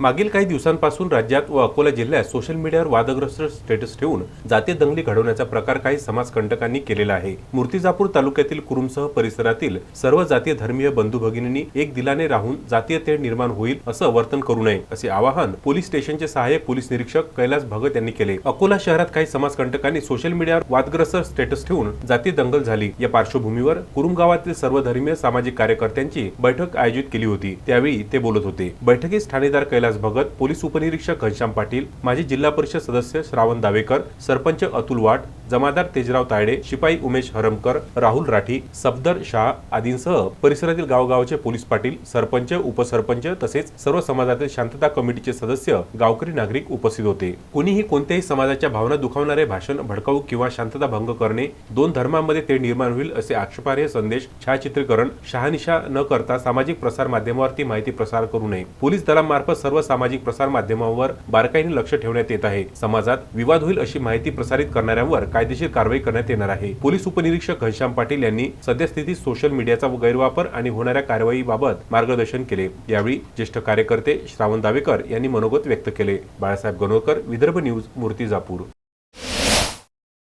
मागील काही दिवसांपासून राज्यात व अकोला जिल्ह्यात सोशल मीडियावर वादग्रस्त स्टेटस ठेवून जातीय दंगली घडवण्याचा प्रकार काही समाजकंटकांनी केलेला आहे. मूर्तिजापूर तालुक्यातील कुरुमसह परिसरातील सर्व जातीय धर्मीय बंधू भगिनींनी एक दिलाने राहून जातीय तेढ निर्माण होईल असं वर्तन करू नये असे आवाहन पोलीस स्टेशनचे सहाय्यक पोलीस निरीक्षक कैलास भगत यांनी केले. अकोला शहरात काही समाजकंटकांनी सोशल मीडियावर वादग्रस्त स्टेटस ठेवून जातीय दंगल झाली. या पार्श्वभूमीवर कुरुम गावातील सर्व धर्मीय सामाजिक कार्यकर्त्यांची बैठक आयोजित केली होती. त्यावेळी ते बोलत होते. बैठकीस ठाणेदार कैलास भगत पोलीस उपनिरीक्षक घनश्याम पाटील माजी जिल्हा परिषद सदस्य श्रावण दावेकर सरपंच अतुल वाट जमादार तेजराव तायडे शिपाई उमेश हरमकर राहुल राठी सफदर शाह आदींसह परिसरातील गावगावचे पोलीस पाटील सरपंच उपसरपंच तसेच सर्व समाजातील शांतता कमिटीचे सदस्य गावकरी नागरिक उपस्थित होते. कोणीही कोणत्याही समाजाच्या भावना दुखावणारे भाषण भडकाऊ किंवा शांतता भंग करणे दोन धर्मांमध्ये ते निर्माण होईल असे आक्षेपार्ह संदेश छायाचित्रीकरण शहानिशा न करता सामाजिक प्रसार माध्यमावरती माहिती प्रसार करू नये. पोलीस दलामार्फत सर्व सामाजिक प्रसार माध्यमांवर बारकाईने लक्ष ठेवण्यात येत आहे. समाजात विवाद होईल अशी माहिती प्रसारित करणाऱ्यांवर कायदेशीर कारवाई करण्यात येणार आहे. पोलीस उपनिरीक्षक घनश्याम पाटील यांनी सद्यस्थितीत सोशल मीडियाचा गैरवापर आणि होणाऱ्या कारवाईबाबत मार्गदर्शन केले. यावेळी ज्येष्ठ कार्यकर्ते श्रावण दावेकर यांनी मनोगत व्यक्त केले. बाळासाहेब गणोरकर विदर्भ न्यूज मूर्तिजापूर.